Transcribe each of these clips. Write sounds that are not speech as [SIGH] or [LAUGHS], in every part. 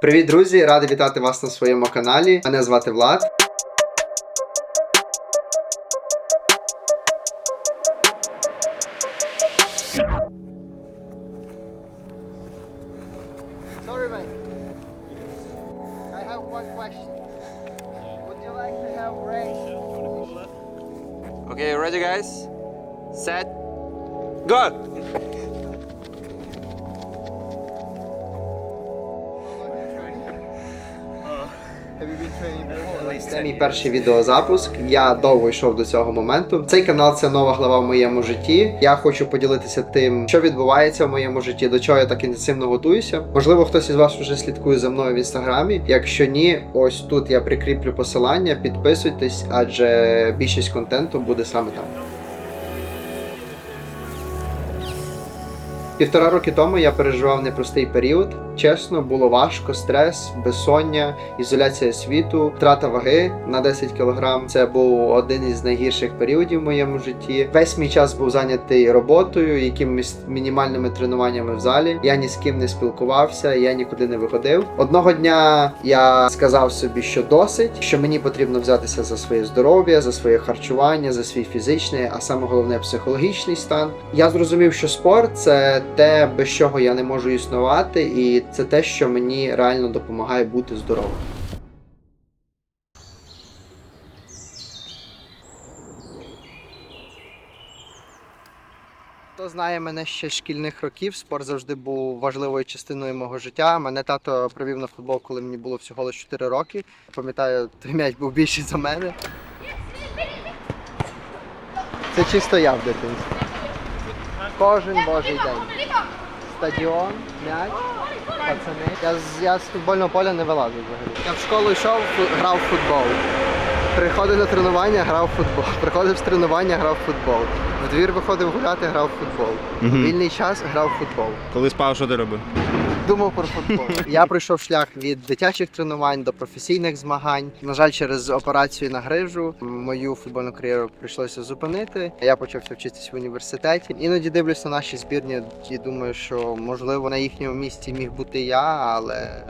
Привіт, друзі! Радий вітати вас на своєму каналі. Мене звати Влад. Sorry, mate. I have one question. Would you like to have race? Okay, ready guys? Set. Go! Це мій перший відеозапуск. Я довго йшов до цього моменту. Цей канал це нова глава в моєму житті. Я хочу поділитися тим, що відбувається в моєму житті, до чого я так інтенсивно готуюся. Можливо, хтось із вас вже слідкує за мною в інстаграмі. Якщо ні, ось тут я прикріплю посилання. Підписуйтесь, адже більшість контенту буде саме там. Півтора роки тому я переживав непростий період. Чесно, було важко, стрес, безсоння, ізоляція світу, втрата ваги на 10 кг. Це був один із найгірших періодів в моєму житті. Весь мій час був зайнятий роботою, якимись мінімальними тренуваннями в залі. Я ні з ким не спілкувався, я нікуди не виходив. Одного дня я сказав собі, що досить, що мені потрібно взятися за своє здоров'я, за своє харчування, за свій фізичний, а саме головне психологічний стан. Я зрозумів, що спорт це те, без чого я не можу існувати, і це те, що мені реально допомагає бути здоровим. Хто знає мене ще шкільних років, спорт завжди був важливою частиною мого життя. Мене тато привів на футбол, коли мені було всього лише 4 роки. Пам'ятаю, той м'яч був більший за мене. Це чисто я в дитинстві. Кожен божий день. Стадіон, м'яч, пацани. Я з, я з футбольного поля не вилазив взагалі. Я в школу йшов, грав в футбол. Приходив на тренування, грав в футбол. [LAUGHS] Приходив з тренування, грав в футбол. В двір виходив гуляти, грав в футбол. Мгм. Вільний час грав в футбол. Коли спав, що ти робив? Думав про футбол. Я пройшов шлях від дитячих тренувань до професійних змагань. На жаль, через операцію на грижу мою футбольну кар'єру прийшлося зупинити. Я почався вчитися в університеті. Іноді дивлюся на наші збірні і думаю, що можливо на їхньому місці міг бути я, але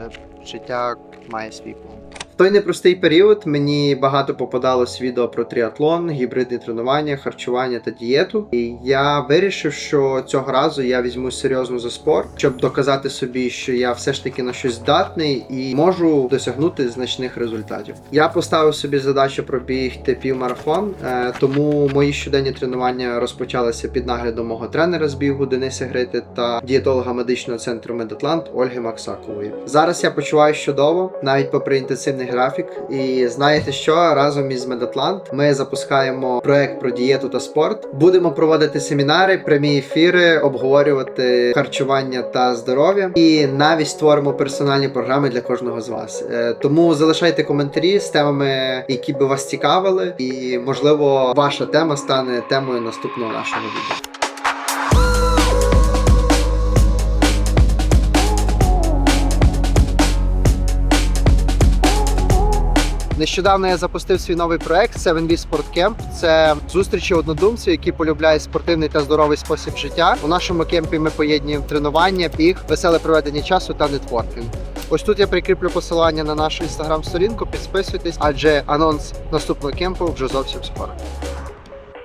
життя має свій план. Той непростий період мені багато попадалось відео про тріатлон, гібридні тренування, харчування та дієту. І я вирішив, що цього разу я візьму серйозно за спорт, щоб доказати собі, що я все ж таки на щось здатний і можу досягнути значних результатів. Я поставив собі задачу пробігти півмарафон, е, тому мої щоденні тренування розпочалися під наглядом мого тренера з бігу Дениса Грити та дієтолога медичного центру Медатлант Ольги Максакової. Зараз я почуваюся чудово, навіть попри інтенсивний графік. І знаєте що? Разом із Медатлант ми запускаємо проект про дієту та спорт. Будемо проводити семінари, прямі ефіри, обговорювати харчування та здоров'я, і навіть створимо персональні програми для кожного з вас. Е, Тому залишайте коментарі з темами, які би вас цікавили, і можливо ваша тема стане темою наступного нашого відео. Нещодавно я запустив свій новий проект Seven V Sport Camp. Це зустрічі однодумців, які полюбляють спортивний та здоровий спосіб життя. У нашому кемпі ми поєднуємо тренування, біг, веселе проведення часу та нетворкінг. Ось тут я прикріплю посилання на нашу інстаграм-сторінку. Підписуйтесь, адже анонс наступного кемпу вже зовсім скоро.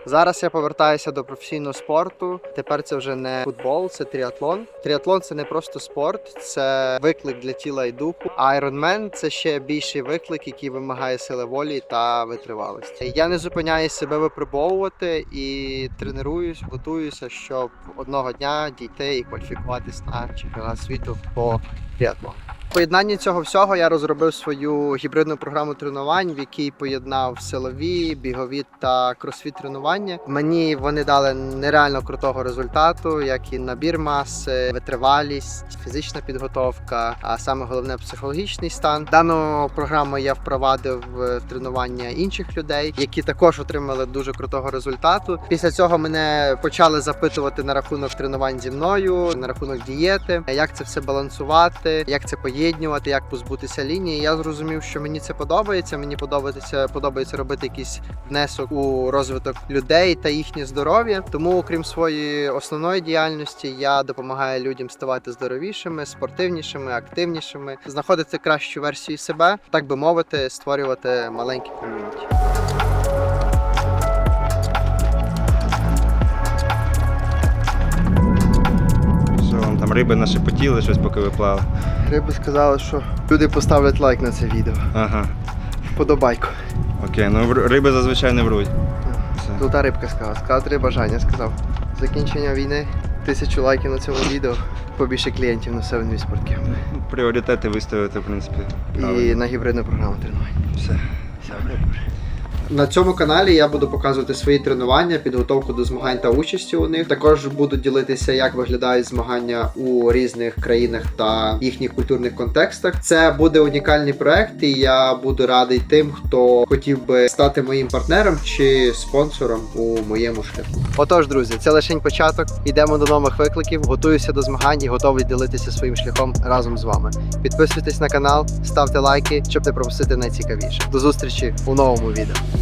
Зараз я повертаюся до професійного спорту. Тепер це вже не футбол, це тріатлон. Тріатлон це не просто спорт, це виклик для тіла і духу. А Ironman – це ще більший виклик, який вимагає сили волі та витривалості. Я не зупиняюсь себе випробовувати і тренуюсь, готуюся, щоб одного дня дійти і кваліфікуватись на чемпіонат світу по тріатлону. В поєднанні цього всього я розробив свою гібридну програму тренувань, в якій поєднав силові, бігові та кросфіт тренування. Мені вони дали нереально крутого результату, як і набір маси, витривалість, фізична підготовка, а саме головне психологічний стан. Дану програму я впровадив в тренування інших людей, які також отримали дуже крутого результату. Після цього мене почали запитувати на рахунок тренувань зі мною, на рахунок дієти, як це все балансувати, як це поєднувати, як позбутися лінії. Я зрозумів, що мені це подобається. Мені подобається подобається робити якийсь внесок у розвиток людей та їхнє здоров'я. Тому, окрім своєї основної діяльності, я допомагаю людям ставати здоровішими, спортивнішими, активнішими, знаходити кращу версію себе, так би мовити, створювати маленькі ком'юніті. Там риби нашепотіли, щось поки ви плавали. Риби сказали, що люди поставлять лайк на це відео. Ага. Вподобайку. Окей, ну риби зазвичай не вруть. Все. Золота рибка сказала, Сказати три бажання, сказав. Закінчення війни, тисячу лайків на цьому відео, побільше клієнтів на 7 спортків. Пріоритети виставити, в принципі. І правильно. на гібридну програму тренувань. Все. На цьому каналі я буду показувати свої тренування, підготовку до змагань та участі у них. Також буду ділитися, як виглядають змагання у різних країнах та їхніх культурних контекстах. Це буде унікальний проект, і я буду радий тим, хто хотів би стати моїм партнером чи спонсором у моєму шляху. Отож, друзі, це лише початок. Ідемо до нових викликів. Готуюся до змагань і готовий ділитися своїм шляхом разом з вами. Підписуйтесь на канал, ставте лайки, щоб не пропустити найцікавіше. До зустрічі у новому відео.